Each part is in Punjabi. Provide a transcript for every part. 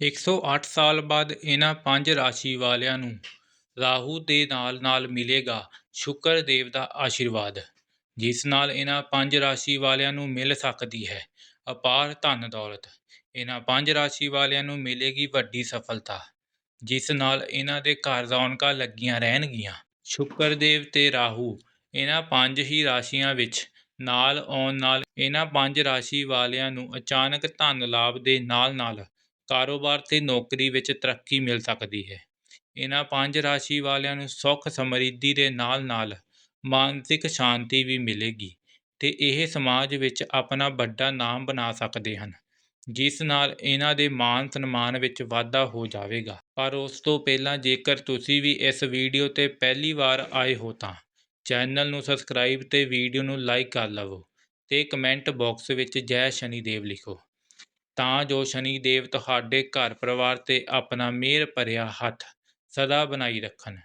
108 ਸਾਲ ਬਾਅਦ ਇਹਨਾਂ ਪੰਜ ਰਾਸ਼ੀ ਵਾਲਿਆਂ ਨੂੰ ਰਾਹੂ ਦੇ ਨਾਲ ਨਾਲ ਮਿਲੇਗਾ ਸ਼ੁਕਰ ਦੇਵ ਦਾ ਆਸ਼ੀਰਵਾਦ, ਜਿਸ ਨਾਲ ਇਹਨਾਂ ਪੰਜ ਰਾਸ਼ੀ ਵਾਲਿਆਂ ਨੂੰ ਮਿਲ ਸਕਦੀ ਹੈ ਅਪਾਰ ਧਨ ਦੌਲਤ। ਇਹਨਾਂ ਪੰਜ ਰਾਸ਼ੀ ਵਾਲਿਆਂ ਨੂੰ ਮਿਲੇਗੀ ਵੱਡੀ ਸਫਲਤਾ, ਜਿਸ ਨਾਲ ਇਹਨਾਂ ਦੇ ਘਰ ਰੌਣਕਾਂ ਲੱਗੀਆਂ ਰਹਿਣਗੀਆਂ। ਸ਼ੁਕਰ ਦੇਵ ਤੇ ਰਾਹੂ ਇਹਨਾਂ ਪੰਜ ਹੀ ਰਾਸ਼ੀਆਂ ਵਿੱਚ ਨਾਲ ਆਉਣ ਨਾਲ ਇਹਨਾਂ ਪੰਜ ਰਾਸ਼ੀ ਵਾਲਿਆਂ ਨੂੰ ਅਚਾਨਕ ਧਨ ਲਾਭ ਦੇ ਨਾਲ ਨਾਲ ਕਾਰੋਬਾਰ ਅਤੇ ਨੌਕਰੀ ਵਿੱਚ ਤਰੱਕੀ ਮਿਲ ਸਕਦੀ ਹੈ। ਇਹਨਾਂ ਪੰਜ ਰਾਸ਼ੀ ਵਾਲਿਆਂ ਨੂੰ ਸੁੱਖ ਸਮਰਿੱਧੀ ਦੇ ਨਾਲ ਨਾਲ ਮਾਨਸਿਕ ਸ਼ਾਂਤੀ ਵੀ ਮਿਲੇਗੀ ਅਤੇ ਇਹ ਸਮਾਜ ਵਿੱਚ ਆਪਣਾ ਵੱਡਾ ਨਾਮ ਬਣਾ ਸਕਦੇ ਹਨ, ਜਿਸ ਨਾਲ ਇਹਨਾਂ ਦੇ ਮਾਨ ਸਨਮਾਨ ਵਿੱਚ ਵਾਧਾ ਹੋ ਜਾਵੇਗਾ। ਪਰ ਉਸ ਤੋਂ ਪਹਿਲਾਂ ਜੇਕਰ ਤੁਸੀਂ ਵੀ ਇਸ ਵੀਡੀਓ ਤੇ ਪਹਿਲੀ ਵਾਰ ਆਏ ਹੋ ਤਾਂ ਚੈਨਲ ਨੂੰ ਸਬਸਕ੍ਰਾਈਬ ਤੇ ਵੀਡੀਓ ਨੂੰ ਲਾਈਕ ਕਰ ਲਵੋ ਤੇ ਕਮੈਂਟ ਬਾਕਸ ਵਿੱਚ ਜੈ ਸ਼ਨੀ ਦੇਵ ਲਿਖੋ। ਤਾਂ ਜੋ ਸ਼ਨੀ ਦੇਵ ਤੁਹਾਡੇ ਘਰ ਪਰਿਵਾਰ ਤੇ ਆਪਣਾ ਮਿਹਰ ਭਰਿਆ ਹੱਥ ਸਦਾ ਬਣਾਈ ਰੱਖਣ।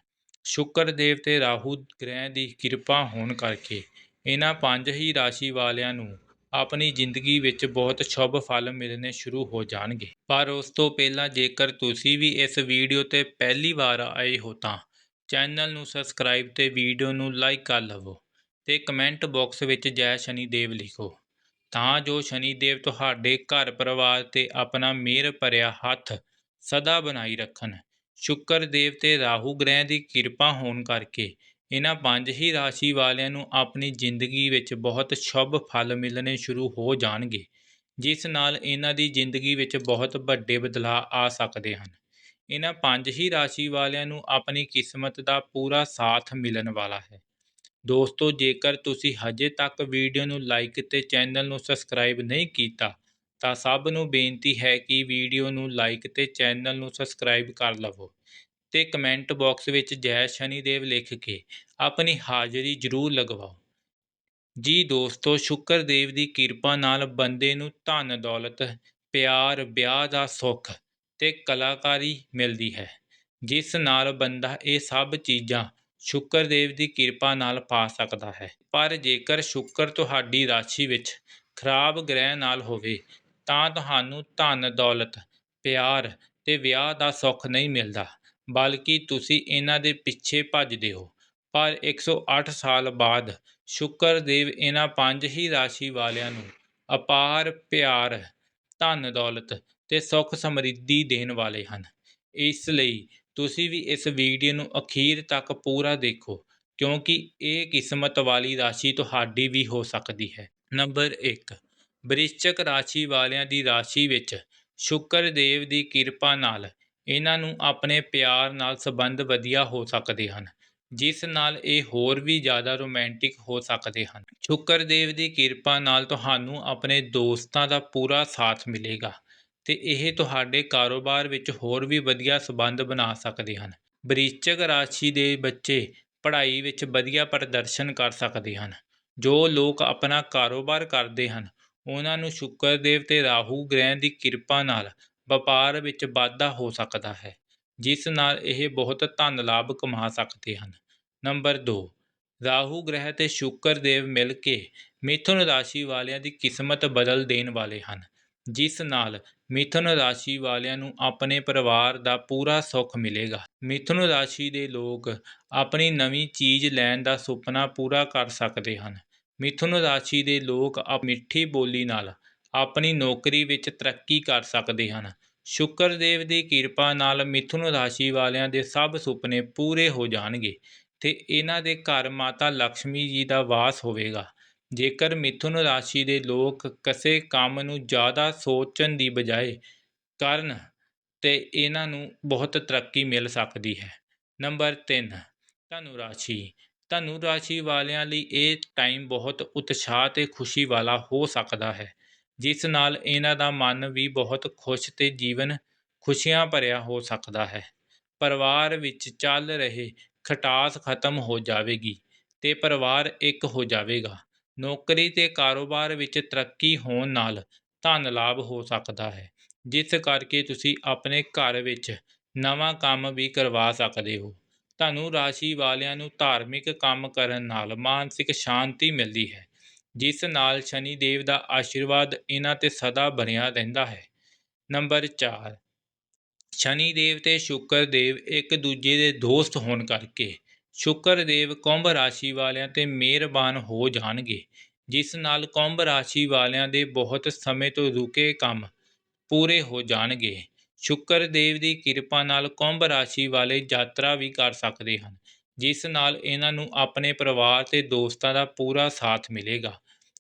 ਸ਼ੁਕਰ ਦੇਵ ਤੇ ਰਾਹੂ ਗ੍ਰਹਿ ਦੀ ਕਿਰਪਾ ਹੋਣ ਕਰਕੇ ਇਹਨਾਂ ਪੰਜ ਹੀ ਰਾਸ਼ੀ ਵਾਲਿਆਂ ਨੂੰ ਆਪਣੀ ਜ਼ਿੰਦਗੀ ਵਿੱਚ ਬਹੁਤ ਸ਼ੁਭ ਫਲ ਮਿਲਣੇ ਸ਼ੁਰੂ ਹੋ ਜਾਣਗੇ। ਪਰ ਉਸ ਤੋਂ ਪਹਿਲਾਂ ਜੇਕਰ ਤੁਸੀਂ ਵੀ ਇਸ ਵੀਡੀਓ ਤੇ ਪਹਿਲੀ ਵਾਰ ਆਏ ਹੋ ਤਾਂ ਚੈਨਲ ਨੂੰ ਸਬਸਕ੍ਰਾਈਬ ਤੇ ਵੀਡੀਓ ਨੂੰ ਲਾਈਕ ਕਰ ਲਵੋ ਤੇ ਕਮੈਂਟ ਬਾਕਸ ਵਿੱਚ ਜੈ ਸ਼ਨੀ ਦੇਵ ਲਿਖੋ। ਤਾਂ ਜੋ ਸ਼ਨੀ ਦੇਵ ਤੁਹਾਡੇ ਘਰ ਪਰਿਵਾਰ ਤੇ ਆਪਣਾ ਮਿਹਰ ਭਰਿਆ ਹੱਥ ਸਦਾ ਬਣਾਈ ਰੱਖਣ। ਸ਼ੁਕਰ ਦੇਵ ਤੇ ਰਾਹੂ ਗ੍ਰਹਿ ਦੀ ਕਿਰਪਾ ਹੋਣ ਕਰਕੇ ਇਹਨਾਂ ਪੰਜ ਹੀ ਰਾਸ਼ੀ ਵਾਲਿਆਂ ਨੂੰ ਆਪਣੀ ਜ਼ਿੰਦਗੀ ਵਿੱਚ ਬਹੁਤ ਸ਼ੁਭ ਫਲ ਮਿਲਣੇ ਸ਼ੁਰੂ ਹੋ ਜਾਣਗੇ, ਜਿਸ ਨਾਲ ਇਹਨਾਂ ਦੀ ਜ਼ਿੰਦਗੀ ਵਿੱਚ ਬਹੁਤ ਵੱਡੇ ਬਦਲਾਅ ਆ ਸਕਦੇ ਹਨ। ਇਹਨਾਂ ਪੰਜ ਹੀ ਰਾਸ਼ੀ ਵਾਲਿਆਂ ਨੂੰ ਆਪਣੀ ਕਿਸਮਤ ਦਾ ਪੂਰਾ ਸਾਥ ਮਿਲਣ ਵਾਲਾ ਹੈ। ਦੋਸਤੋ, ਜੇਕਰ ਤੁਸੀਂ ਹਜੇ ਤੱਕ ਵੀਡੀਓ ਨੂੰ ਲਾਈਕ ਤੇ ਚੈਨਲ ਨੂੰ ਸਬਸਕ੍ਰਾਈਬ ਨਹੀਂ ਕੀਤਾ, ਤਾਂ ਸਭ ਨੂੰ ਬੇਨਤੀ ਹੈ ਕਿ ਵੀਡੀਓ ਨੂੰ ਲਾਈਕ ਤੇ ਚੈਨਲ ਨੂੰ ਸਬਸਕ੍ਰਾਈਬ ਕਰ ਲਵੋ ਤੇ ਕਮੈਂਟ ਬਾਕਸ ਵਿੱਚ ਜੈ ਸ਼ਨੀ ਦੇਵ ਲਿਖ ਕੇ ਆਪਣੀ ਹਾਜ਼ਰੀ ਜ਼ਰੂਰ ਲਗਵਾਓ। ਜੀ ਦੋਸਤੋ ਸ਼ੁਕਰ ਦੇਵ ਦੀ ਕਿਰਪਾ ਨਾਲ ਬੰਦੇ ਨੂੰ ਧਨ, ਦੌਲਤ, ਪਿਆਰ, ਵਿਆਹ ਦਾ ਸੁੱਖ ਤੇ ਕਲਾਕਾਰੀ ਮਿਲਦੀ ਹੈ, ਜਿਸ ਨਾਲ ਬੰਦਾ ਇਹ ਸਭ ਚੀਜ਼ਾਂ ਸ਼ੁਕਰਦੇਵ ਦੀ ਕਿਰਪਾ ਨਾਲ ਪਾ ਸਕਦਾ ਹੈ। ਪਰ ਜੇਕਰ ਸ਼ੁਕਰ ਤੁਹਾਡੀ ਰਾਸ਼ੀ ਵਿੱਚ ਖਰਾਬ ਗ੍ਰਹਿ ਨਾਲ ਹੋਵੇ, ਤਾਂ ਤੁਹਾਨੂੰ ਧਨ, ਦੌਲਤ, ਪਿਆਰ ਤੇ ਵਿਆਹ ਦਾ ਸੁੱਖ ਨਹੀਂ ਮਿਲਦਾ, ਬਲਕਿ ਤੁਸੀਂ ਇਹਨਾਂ ਦੇ ਪਿੱਛੇ ਭੱਜਦੇ ਹੋ। ਪਰ 108 ਸਾਲ ਬਾਅਦ ਸ਼ੁਕਰਦੇਵ ਇਹਨਾਂ ਪੰਜ ਹੀ ਰਾਸ਼ੀ ਵਾਲਿਆਂ ਨੂੰ ਅਪਾਰ, ਪਿਆਰ, ਧਨ, ਦੌਲਤ ਤੇ ਸੁੱਖ ਸਮਰਿੱਧੀ ਦੇਣ ਵਾਲੇ ਹਨ। ਇਸ ਲਈ ਤੁਸੀਂ ਵੀ ਇਸ ਵੀਡੀਓ ਨੂੰ ਅਖੀਰ ਤੱਕ ਪੂਰਾ ਦੇਖੋ, ਕਿਉਂਕਿ ਇਹ ਕਿਸਮਤ ਵਾਲੀ ਰਾਸ਼ੀ ਤੁਹਾਡੀ ਵੀ ਹੋ ਸਕਦੀ ਹੈ। ਨੰਬਰ 1 ਬ੍ਰਿਸ਼ਚਕ ਰਾਸ਼ੀ ਵਾਲਿਆਂ ਦੀ ਰਾਸ਼ੀ ਵਿੱਚ ਸ਼ੁਕਰ ਦੇਵ ਦੀ ਕਿਰਪਾ ਨਾਲ ਇਹਨਾਂ ਨੂੰ ਆਪਣੇ ਪਿਆਰ ਨਾਲ ਸੰਬੰਧ ਵਧੀਆ ਹੋ ਸਕਦੇ ਹਨ, ਜਿਸ ਨਾਲ ਇਹ ਹੋਰ ਵੀ ਜ਼ਿਆਦਾ ਰੋਮਾਂਟਿਕ ਹੋ ਸਕਦੇ ਹਨ। ਸ਼ੁਕਰ ਦੇਵ ਦੀ ਕਿਰਪਾ ਨਾਲ ਤੁਹਾਨੂੰ ਆਪਣੇ ਦੋਸਤਾਂ ਦਾ ਪੂਰਾ ਸਾਥ ਮਿਲੇਗਾ। ਅਤੇ ਇਹ ਤੁਹਾਡੇ ਕਾਰੋਬਾਰ ਵਿੱਚ ਹੋਰ ਵੀ ਵਧੀਆ ਸੰਬੰਧ ਬਣਾ ਸਕਦੇ ਹਨ। ਬ੍ਰਿਸ਼ਚਕ ਰਾਸ਼ੀ ਦੇ ਬੱਚੇ ਪੜ੍ਹਾਈ ਵਿੱਚ ਵਧੀਆ ਪ੍ਰਦਰਸ਼ਨ ਕਰ ਸਕਦੇ ਹਨ। ਜੋ ਲੋਕ ਆਪਣਾ ਕਾਰੋਬਾਰ ਕਰਦੇ ਹਨ, ਉਹਨਾਂ ਨੂੰ ਸ਼ੁਕਰ ਅਤੇ ਰਾਹੂ ਗ੍ਰਹਿ ਦੀ ਕਿਰਪਾ ਨਾਲ ਵਪਾਰ ਵਿੱਚ ਵਾਧਾ ਹੋ ਸਕਦਾ ਹੈ, ਜਿਸ ਨਾਲ ਇਹ ਬਹੁਤ ਧਨ ਲਾਭ ਕਮਾ ਸਕਦੇ ਹਨ। ਨੰਬਰ ਦੋ, ਰਾਹੂ ਗ੍ਰਹਿ ਅਤੇ ਸ਼ੁਕਰਦੇਵ ਮਿਲ ਕੇ ਮਿਥੁਨ ਰਾਸ਼ੀ ਵਾਲਿਆਂ ਦੀ ਕਿਸਮਤ ਬਦਲ ਦੇਣ ਵਾਲੇ ਹਨ। ਜਿਸ ਨਾਲ ਮਿਥੁਨ ਰਾਸ਼ੀ ਵਾਲਿਆਂ ਨੂੰ ਆਪਣੇ ਪਰਿਵਾਰ ਦਾ ਪੂਰਾ ਸੁੱਖ ਮਿਲੇਗਾ। ਮਿਥੁਨ ਰਾਸ਼ੀ ਦੇ ਲੋਕ ਆਪਣੀ ਨਵੀਂ ਚੀਜ਼ ਲੈਣ ਦਾ ਸੁਪਨਾ ਪੂਰਾ ਕਰ ਸਕਦੇ ਹਨ। ਮਿਥੁਨ ਰਾਸ਼ੀ ਦੇ ਲੋਕ ਆਪ ਮਿੱਠੀ ਬੋਲੀ ਨਾਲ ਆਪਣੀ ਨੌਕਰੀ ਵਿੱਚ ਤਰੱਕੀ ਕਰ ਸਕਦੇ ਹਨ। ਸ਼ੁਕਰਦੇਵ ਦੀ ਕਿਰਪਾ ਨਾਲ ਮਿਥੁਨ ਰਾਸ਼ੀ ਵਾਲਿਆਂ ਦੇ ਸਭ ਸੁਪਨੇ ਪੂਰੇ ਹੋ ਜਾਣਗੇ ਤੇ ਇਹਨਾਂ ਦੇ ਘਰ ਮਾਤਾ ਲక్ష్ਮੀ ਜੀ ਦਾ ਵਾਸ ਹੋਵੇਗਾ। ਜੇਕਰ ਮਿਥੁਨ ਰਾਸ਼ੀ ਦੇ ਲੋਕ ਕਿਸੇ ਕੰਮ ਨੂੰ ਜ਼ਿਆਦਾ ਸੋਚਣ ਦੀ ਬਜਾਏ ਕਰਨ ਤਾਂ ਇਹਨਾਂ ਨੂੰ ਬਹੁਤ ਤਰੱਕੀ ਮਿਲ ਸਕਦੀ ਹੈ। ਨੰਬਰ ਤਿੰਨ, ਧਨੁ ਰਾਸ਼ੀ। ਧਨੁ ਰਾਸ਼ੀ ਵਾਲਿਆਂ ਲਈ ਇਹ ਟਾਈਮ ਬਹੁਤ ਉਤਸ਼ਾਹ ਅਤੇ ਖੁਸ਼ੀ ਵਾਲਾ ਹੋ ਸਕਦਾ ਹੈ, ਜਿਸ ਨਾਲ ਇਹਨਾਂ ਦਾ ਮਨ ਵੀ ਬਹੁਤ ਖੁਸ਼ ਅਤੇ ਜੀਵਨ ਖੁਸ਼ੀਆਂ ਭਰਿਆ ਹੋ ਸਕਦਾ ਹੈ। ਪਰਿਵਾਰ ਵਿੱਚ ਚੱਲ ਰਹੇ ਖਟਾਸ ਖਤਮ ਹੋ ਜਾਵੇਗੀ ਅਤੇ ਪਰਿਵਾਰ ਇੱਕ ਹੋ ਜਾਵੇਗਾ। ਨੌਕਰੀ ਤੇ ਕਾਰੋਬਾਰ ਵਿੱਚ ਤਰੱਕੀ ਹੋਣ ਨਾਲ ਧਨ ਲਾਭ ਹੋ ਸਕਦਾ ਹੈ, ਜਿਸ ਕਰਕੇ ਤੁਸੀਂ ਆਪਣੇ ਘਰ ਵਿੱਚ ਨਵਾਂ ਕੰਮ ਵੀ ਕਰਵਾ ਸਕਦੇ ਹੋ। ਧਨੁ ਰਾਸ਼ੀ ਵਾਲਿਆਂ ਨੂੰ ਧਾਰਮਿਕ ਕੰਮ ਕਰਨ ਨਾਲ ਮਾਨਸਿਕ ਸ਼ਾਂਤੀ ਮਿਲਦੀ ਹੈ, ਜਿਸ ਨਾਲ ਸ਼ਨੀ ਦੇਵ ਦਾ ਆਸ਼ੀਰਵਾਦ ਇਹਨਾਂ ਤੇ ਸਦਾ ਬਣਿਆ ਰਹਿੰਦਾ ਹੈ। ਨੰਬਰ 4 ਸ਼ਨੀ ਦੇਵ ਤੇ ਸ਼ੁਕਰ ਦੇਵ ਇੱਕ ਦੂਜੇ ਦੇ ਦੋਸਤ ਹੋਣ ਕਰਕੇ ਸ਼ੁਕਰਦੇਵ ਕੁੰਭ ਰਾਸ਼ੀ ਵਾਲਿਆਂ ਤੇ ਮਿਹਰਬਾਨ ਹੋ ਜਾਣਗੇ। ਜਿਸ ਨਾਲ ਕੁੰਭ ਰਾਸ਼ੀ ਵਾਲਿਆਂ ਦੇ ਬਹੁਤ ਸਮੇਂ ਤੋਂ ਰੁਕੇ ਕੰਮ ਪੂਰੇ ਹੋ ਜਾਣਗੇ। ਸ਼ੁਕਰਦੇਵ ਦੀ ਕਿਰਪਾ ਨਾਲ ਕੁੰਭ ਰਾਸ਼ੀ ਵਾਲੇ ਯਾਤਰਾ ਵੀ ਕਰ ਸਕਦੇ ਹਨ। ਜਿਸ ਨਾਲ ਇਹਨਾਂ ਨੂੰ ਆਪਣੇ ਪਰਿਵਾਰ ਤੇ ਦੋਸਤਾਂ ਦਾ ਪੂਰਾ ਸਾਥ ਮਿਲੇਗਾ।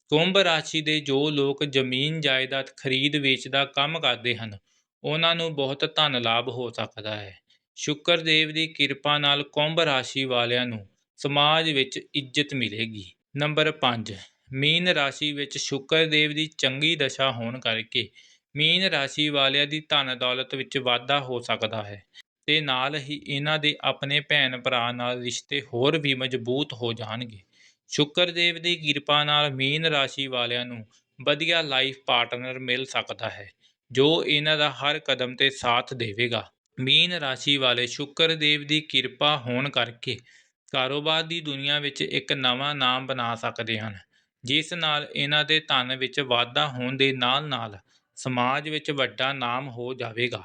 ਕੁੰਭ ਰਾਸ਼ੀ ਦੇ ਜੋ ਲੋਕ ਜ਼ਮੀਨ ਜਾਇਦਾਦ ਖਰੀਦ ਵੇਚ ਦਾ ਕੰਮ ਕਰਦੇ ਹਨ, ਉਹਨਾਂ ਨੂੰ ਬਹੁਤ ਧਨ ਲਾਭ ਹੋ ਸਕਦਾ ਹੈ। ਸ਼ੁਕਰਦੇਵ ਦੀ ਕਿਰਪਾ ਨਾਲ ਕੁੰਭ ਰਾਸ਼ੀ ਵਾਲਿਆਂ ਨੂੰ ਸਮਾਜ ਵਿੱਚ ਇੱਜ਼ਤ ਮਿਲੇਗੀ। ਨੰਬਰ 5 ਮੀਨ ਰਾਸ਼ੀ ਵਿੱਚ ਸ਼ੁਕਰਦੇਵ ਦੀ ਚੰਗੀ ਦਸ਼ਾ ਹੋਣ ਕਰਕੇ ਮੀਨ ਰਾਸ਼ੀ ਵਾਲਿਆਂ ਦੀ ਧਨ ਦੌਲਤ ਵਿੱਚ ਵਾਧਾ ਹੋ ਸਕਦਾ ਹੈ ਤੇ ਨਾਲ ਹੀ ਇਹਨਾਂ ਦੇ ਆਪਣੇ ਭੈਣ ਭਰਾ ਨਾਲ ਰਿਸ਼ਤੇ ਹੋਰ ਵੀ ਮਜ਼ਬੂਤ ਹੋ ਜਾਣਗੇ। ਸ਼ੁਕਰਦੇਵ ਦੀ ਕਿਰਪਾ ਨਾਲ ਮੀਨ ਰਾਸ਼ੀ ਵਾਲਿਆਂ ਨੂੰ ਵਧੀਆ ਲਾਈਫ ਪਾਰਟਨਰ ਮਿਲ ਸਕਦਾ ਹੈ, ਜੋ ਇਹਨਾਂ ਦਾ ਹਰ ਕਦਮ ਤੇ ਸਾਥ ਦੇਵੇਗਾ। ਮੀਨ ਰਾਸ਼ੀ ਵਾਲੇ ਸ਼ੁਕਰ ਦੇਵ ਦੀ ਕਿਰਪਾ ਹੋਣ ਕਰਕੇ ਕਾਰੋਬਾਰ ਦੀ ਦੁਨੀਆ ਵਿੱਚ ਇੱਕ ਨਵਾਂ ਨਾਮ ਬਣਾ ਸਕਦੇ ਹਨ, ਜਿਸ ਨਾਲ ਇਹਨਾਂ ਦੇ ਧਨ ਵਿੱਚ ਵਾਧਾ ਹੋਣ ਦੇ ਨਾਲ-ਨਾਲ ਸਮਾਜ ਵਿੱਚ ਵੱਡਾ ਨਾਮ ਹੋ ਜਾਵੇਗਾ।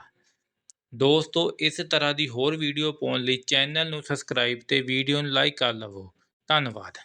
ਦੋਸਤੋ, ਇਸ ਤਰ੍ਹਾਂ ਦੀ ਹੋਰ ਵੀਡੀਓ ਪਾਉਣ ਲਈ ਚੈਨਲ ਨੂੰ ਸਬਸਕ੍ਰਾਈਬ ਤੇ ਵੀਡੀਓ ਨੂੰ ਲਾਈਕ ਕਰ ਲਵੋ। ਧੰਨਵਾਦ।